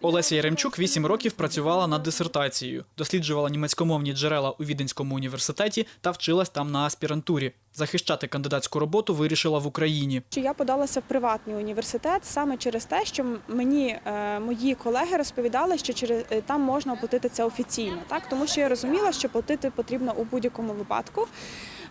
Олеся Яремчук вісім років працювала над дисертацією, досліджувала німецькомовні джерела у Віденському університеті та вчилась там на аспірантурі. Захищати кандидатську роботу вирішила в Україні. Я подалася в приватний університет саме через те, що мені е, мої колеги розповідали, що через е, там можна оплатити це офіційно, так тому що я розуміла, що платити потрібно у будь-якому випадку.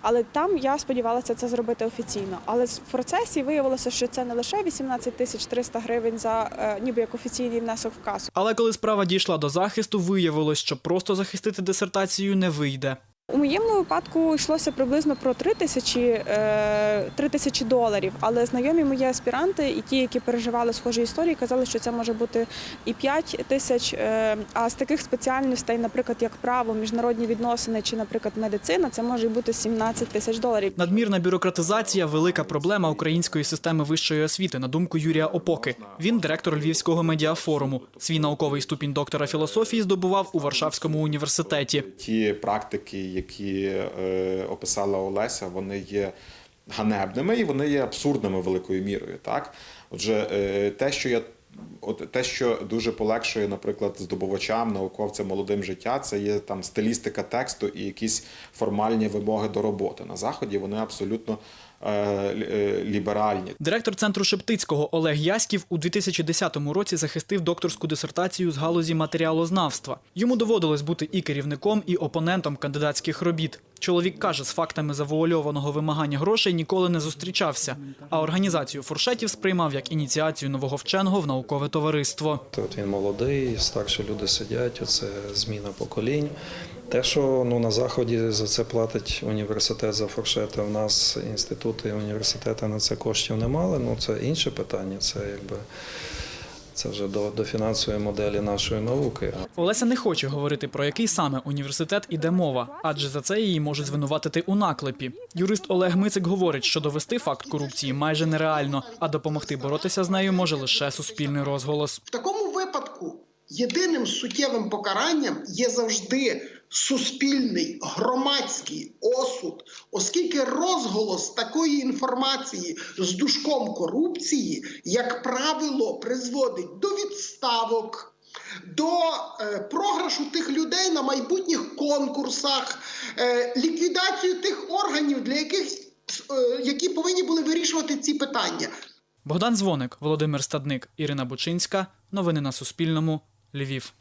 Але там я сподівалася це зробити офіційно. Але в процесі виявилося, що це не лише 18 тисяч 300 гривень за е, ніби як офіційний внесок в касу. Але коли справа дійшла до захисту, виявилось, що просто захистити дисертацію не вийде. Моєму випадку йшлося приблизно про 3 тисячі, е, 3 тисячі доларів. Але знайомі мої аспіранти і ті, які переживали схожі історії, казали, що це може бути і 5 тисяч. е, А з таких спеціальностей, наприклад, як право, міжнародні відносини чи, наприклад, медицина, це може бути 17 тисяч доларів. Надмірна бюрократизація велика проблема української системи вищої освіти, на думку Юрія Опоки. Він директор Львівського медіафоруму. Свій науковий ступінь доктора філософії здобував у Варшавському університеті. Ті практики, які е, описала Олеся, вони є ганебними і вони є абсурдними великою мірою. Так, отже, е, те, що я От те, що дуже полегшує, наприклад, здобувачам, науковцям молодим життя, це є там стилістика тексту і якісь формальні вимоги до роботи. На заході вони абсолютно е, е, ліберальні. Директор центру Шептицького Олег Яськів у 2010 році захистив докторську дисертацію з галузі матеріалознавства. Йому доводилось бути і керівником, і опонентом кандидатських робіт. Чоловік каже, з фактами завуальованого вимагання грошей ніколи не зустрічався, а організацію фуршетів сприймав як ініціацію нового вченого в наукове товариство. От він молодий, старші люди сидять, оце зміна поколінь. Те, що ну, на Заході за це платить університет за фуршети, у нас інститути і університети на це коштів не мали, ну це інше питання, це якби це вже до, до фінансової моделі нашої науки. Олеся не хоче говорити про який саме університет іде мова, адже за це її можуть звинуватити у наклепі. Юрист Олег Мицик говорить, що довести факт корупції майже нереально, а допомогти боротися з нею може лише суспільний розголос. В такому випадку єдиним суттєвим покаранням є завжди суспільний громадський оскільки розголос такої інформації з душком корупції, як правило, призводить до відставок. До е, програшу тих людей на майбутніх конкурсах, е, ліквідацію тих органів, для яких е, які повинні були вирішувати ці питання. Богдан Дзвоник, Володимир Стадник, Ірина Бучинська. Новини на Суспільному. Львів.